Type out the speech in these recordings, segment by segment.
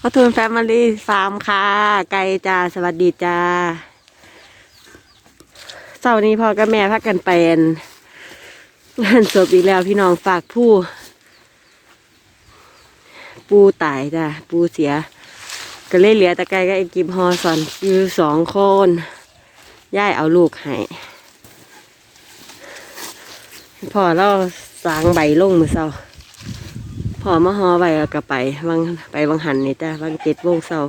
พ่อทูนแฟมิลี่ฟาร์มค่ะ ไก่จ้าสวัสดีจ้าเสาร์นี้พ่อกับแม่พักกันไปอั่นงานศพอีกแล้วพี่น้องฝากผู้ ปูตายจ้ะปูเสีย ก็เลยเหลือแต่ไก่กับไอ้กิมฮอสอนอยู่สองคนย่ายเอาลูกให้พ่อเราสางใบลงมือเศร้า พอมาฮอไว้แล้วก็ไปวังไปวังหันนี่จ้ะวังเจ็ดโมงเช้า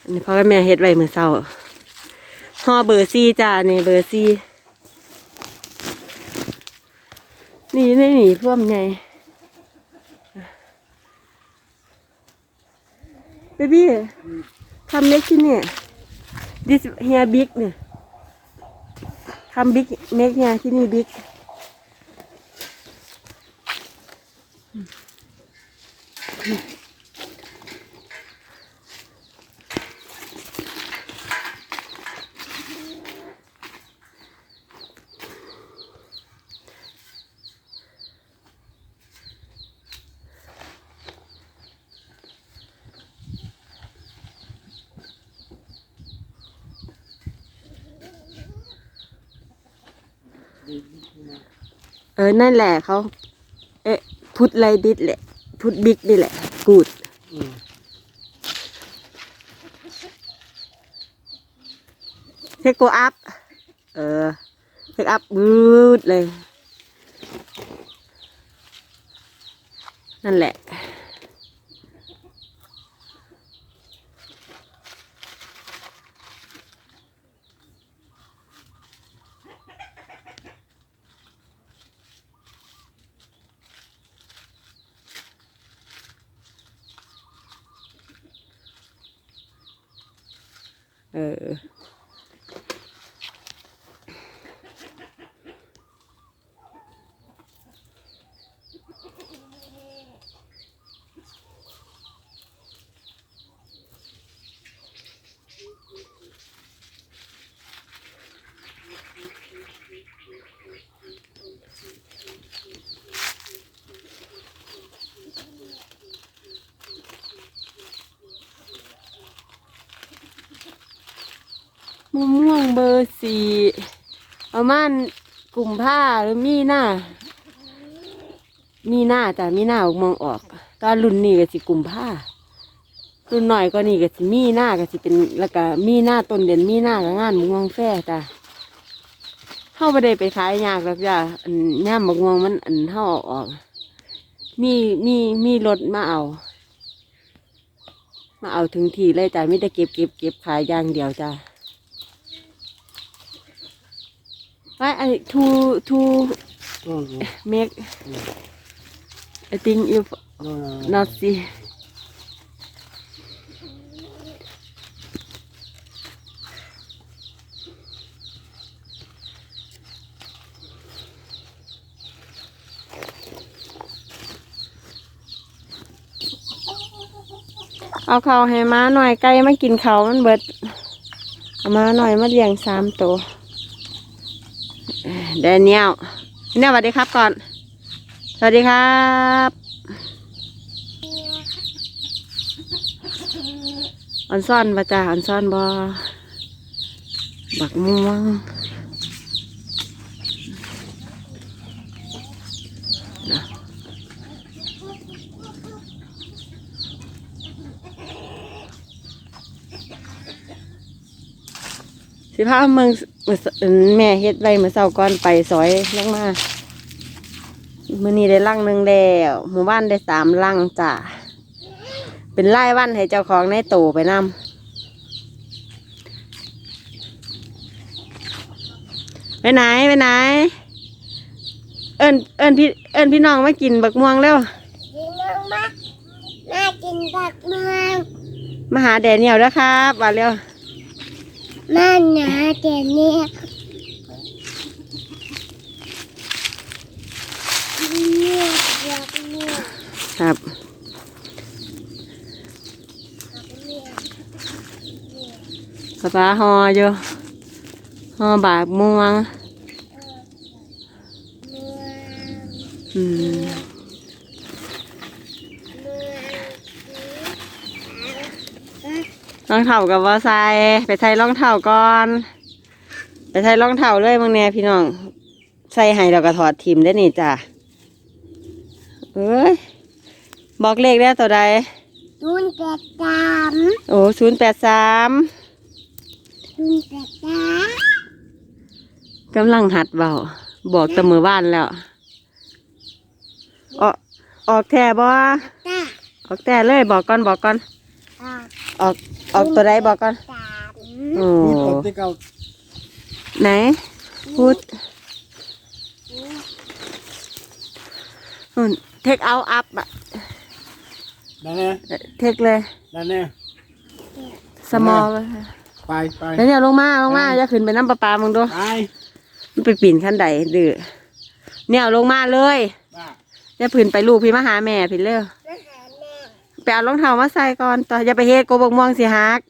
อันนี้พ่อกับแม่เฮ็ดไว้มื้อเช้าฮอเบอร์ซี่จ้านี่เบอร์ซี่นี่นี่นี่พ่วมไงเบบี้ทำเล็กที่เนี่ย this here big เนี่ย ทำบิ๊กเมกเนี่ยที่นี่บิ๊ก เออ นั่นแหละเขา เอ๊ะพุทไรดิดแหละ พุทบิ๊กนี่แหละ กูดเทคโกอัพ เออ เทคอัพบูดเลย นั่นแหละ เออ มะม่วงเบอร์สี่ประมาณกลุ่มผ้าหรือมีหน้า มีหน้าแต่มีหน้าออกมองออกตอนรุ่นนี้ก็สิกลุ่มผ้ารุ่นหน่อยก็นี่ก็สิมีหน้าก็สิเป็นแล้วก็มีหน้าต้นเด่นมีหน้ากับงานมะม่วงแฟ่จ้ะเข้าไปได้ไปขายยากหรอกจ้ะอันย่ามมะม่วงมันอันเท่าอาออก มีมีมีรถมาเอา มาเอาถึงที่เลยจ้ะไม่ได้เก็บเก็บเก็บขายอย่างเดียวจ้ะ Why I to to No, no, make I think you no, no, no. not see เอาเขาให้ม้าหน่อยไก่มากินเขามันเบิดเอาม้าหน่อยมาเลี้ยงสามตัว แดนเนียลเนี่ยสวัสดีครับก่อน สวัสดีครับอันซ่อนปะจ้าอันซ่อนบอบักม่วง สิพาเมืองมื้อสแม่เฮ็ดไว้เมื่อเช้าก่อนไปซอยลงมามื้อนี้ได้ลังหนึ่งแล้วหมู่บ้านได้สามลังจ้ะเป็นไล่วันให้เจ้าของในโตไปนำไปไหนไปไหน เอิญเอิญพี่เอิญพี่น้องมากินบักม่วงแล้วกินมากมากน่ากินผักเมืองมาหาแดเนียลแล้วครับมาเร็ว น่าหนาแต่เนี่ยเนี่ยอยากเนี่ยครับเนี่ยป้าป้าหออยู่หอบากม่วงเนี่ยอืม รองเท้ากับว่าใส่ไปใส่รองเท้าก่อน ไปใส่รองเท้าเลยมึงแน่พี่น้อง ใส่ให้เราก็ถอดทิมได้นี่จ้ะเอ้ยบอกเลขได้ตัวใดศูนย์แปดสามโอ้ศูนย์แปดสามศูนย์แปดสามกำลังหัดเบาบอกแตะมือบ้านแล้วออกออกแท่บ่ตาออกแต่เลยบอกก่อนบอกก่อน อ่าออกออกตัวใดบอกก่อนสามโอ้พูดก่อนที่เก่าไหนพูดเทคเอาอัพอะได้แน่เทคเลยได้แน่สมอลไปไปแล้วเนี่ยลงมาลงมาจะขึ้นไปน้ำประปามึงดูไปมันไปปีนขั้นใดดื้อเนี่ยลงมาเลยบ้าจะพื้นไปลูกพี่มาหาแม่พี่เร็วมาหาแม่ ไปเอารองเท้ามาใส่ก่อนต่ออย่าไปเฮ็ดโกบกม่วงสิฮัก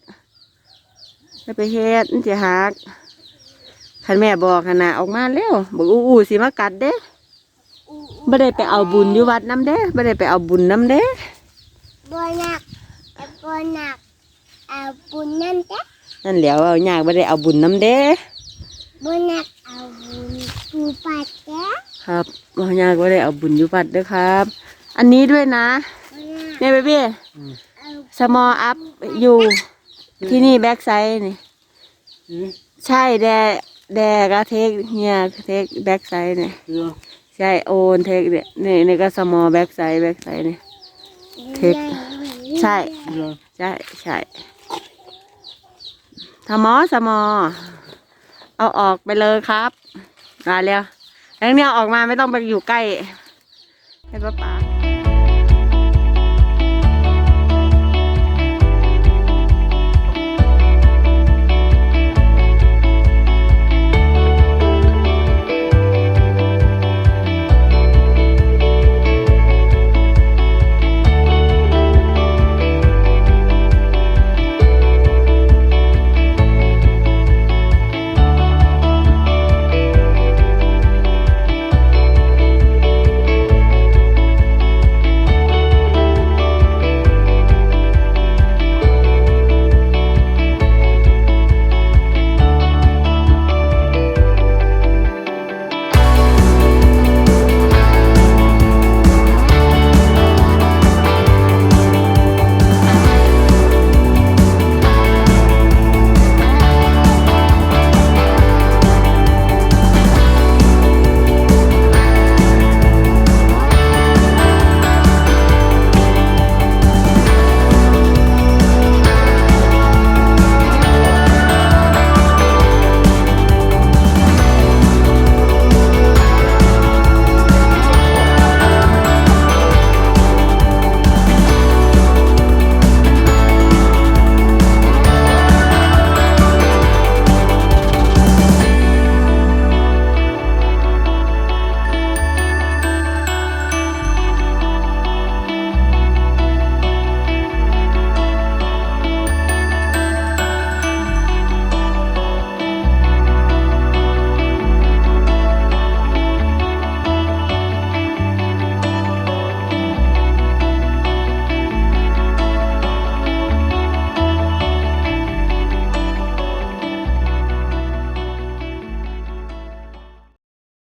อย่าไปเฮ็ดมันสิฮักคันแม่บอกขนาดออกมาเร็วบอกอู้อู้สิมากัดเด้ไม่ได้ไปเอาบุญอยู่วัดน้ำเด้ไม่ได้ไปเอาบุญน้ำเด้บัวหนักเอาบัวหนักเอาบุญนั่นจ้ะนั่นแหล้วเอายากไม่ได้เอาบุญน้ำเด้บัวหนักเอาบุญปูปัดจ้ะครับเอายากไม่ได้เอาบุญอยู่วัดเด้อครับ อันนี้ด้วยนะ บัวหนักเนี่ยเบบี้เอาสมออัพอยู่ที่นี่แบ็กไซด์นี่อืมใช่แดแดก็เทคเฮียเทคแบ็กไซด์เนี่ยเดี๋ยวใช่โอนเทคเนี่ยนี่นี่ก็สมอแบ็กไซด์แบ็กไซด์เนี่ยเทคใช่เดี๋ยวใช่ใช่สมอสมอ เอาออกไปเลยครับมาแล้วแล้วเนี่ยออกมาไม่ต้องไปอยู่ใกล้ให้ป้าป๋า